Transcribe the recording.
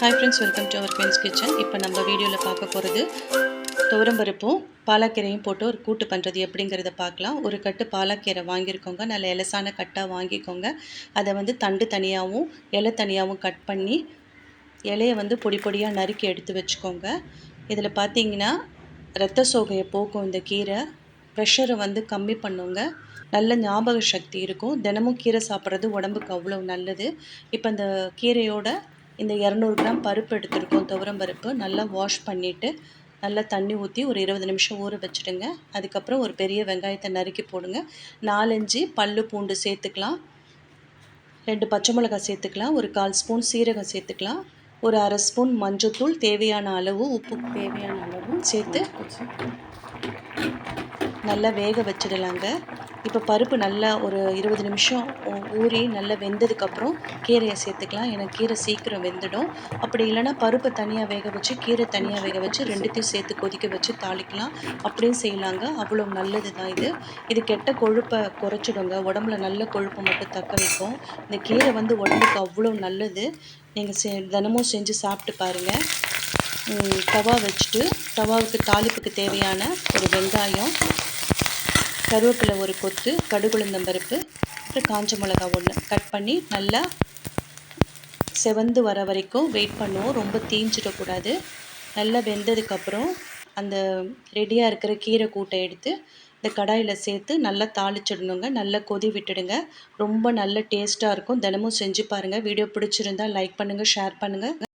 Hi friends welcome to our queen's kitchen இப்போ நம்ம வீடியோவில் பார்க்க போகிறது துவரம்பருப்பும் பாலாக்கீரையும் போட்டு ஒரு கூட்டு பண்ணுறது எப்படிங்கிறத பார்க்கலாம். ஒரு கட்டு பாலாக்கீரை வாங்கியிருக்கோங்க. நல்ல இலசான கட்டாக வாங்கிக்கோங்க. அதை வந்து தண்டு தனியாகவும் இலை தனியாகவும் கட் பண்ணி இலையை வந்து பொடி பொடியாக நறுக்கி எடுத்து வச்சுக்கோங்க. இதில் பார்த்தீங்கன்னா ரத்த சோகையை போக்கும் இந்த கீரை ப்ரெஷரை வந்து கம்மி பண்ணுங்க. நல்ல ஞாபக சக்தி இருக்கும். தினமும் கீரை சாப்பிட்றது உடம்புக்கு அவ்வளோ நல்லது. இப்போ இந்த கீரையோட இந்த இரநூறு கிராம் பருப்பு எடுத்துருக்கோம் துவரம் பருப்பு. நல்லா வாஷ் பண்ணிவிட்டு நல்லா தண்ணி ஊற்றி ஒரு இருபது நிமிஷம் ஊற வச்சுடுங்க. அதுக்கப்புறம் ஒரு பெரிய வெங்காயத்தை நறுக்கி போடுங்க. நாலஞ்சு பல்லு பூண்டு சேர்த்துக்கலாம். ரெண்டு பச்சை மிளகாய் சேர்த்துக்கலாம். ஒரு கால் ஸ்பூன் சீரகம் சேர்த்துக்கலாம். ஒரு அரை ஸ்பூன் மஞ்சத்தூள் தேவையான அளவு உப்பு தேவையான அளவும் சேர்த்து நல்லா வேக வச்சிடலாங்க. இப்போ பருப்பு நல்லா ஒரு இருபது நிமிஷம் ஊறி நல்லா வெந்ததுக்கப்புறம் கீரையை சேர்த்துக்கலாம். ஏன்னா கீரை சீக்கிரம் வெந்துடும். அப்படி இல்லைன்னா பருப்பை தனியாக வேக வச்சு கீரை தனியாக வேக வச்சு ரெண்டுத்தையும் சேர்த்து கொதிக்க வச்சு தாளிக்கலாம். அப்படியும் செய்யலாங்க. அவ்வளோ நல்லது தான் இது. இது கெட்ட கொழுப்பை குறைச்சிடுங்க. உடம்புல நல்ல கொழுப்பை மட்டும் தக்க வைக்கும். இந்த கீரை வந்து உடம்புக்கு அவ்வளோ நல்லது. நீங்கள் செ தினமும் செஞ்சு சாப்பிட்டு பாருங்கள் தவா வச்சுட்டு தவாவுக்கு தாளிப்புக்கு தேவையான ஒரு வெங்காயம் கருவேப்பிலை ஒரு கொத்து கடுகுளுந்தம்பருப்பு அப்புறம் காஞ்ச மிளகா ஒன்று கட் பண்ணி நல்லா செவந்து வர வரைக்கும் வெயிட் பண்ணுவோம். ரொம்ப தீஞ்சிடக்கூடாது. நல்லா வெந்ததுக்கப்புறம் அந்த ரெடியாக இருக்கிற கீரை கூட்டை எடுத்து இந்த கடாயில் சேர்த்து நல்லா தாளிச்சிடணுங்க. நல்லா கொதி விட்டுடுங்க. ரொம்ப நல்ல டேஸ்ட்டாக இருக்கும். தினமும் செஞ்சு பாருங்கள் வீடியோ பிடிச்சிருந்தா லைக் பண்ணுங்கள் ஷேர் பண்ணுங்கள்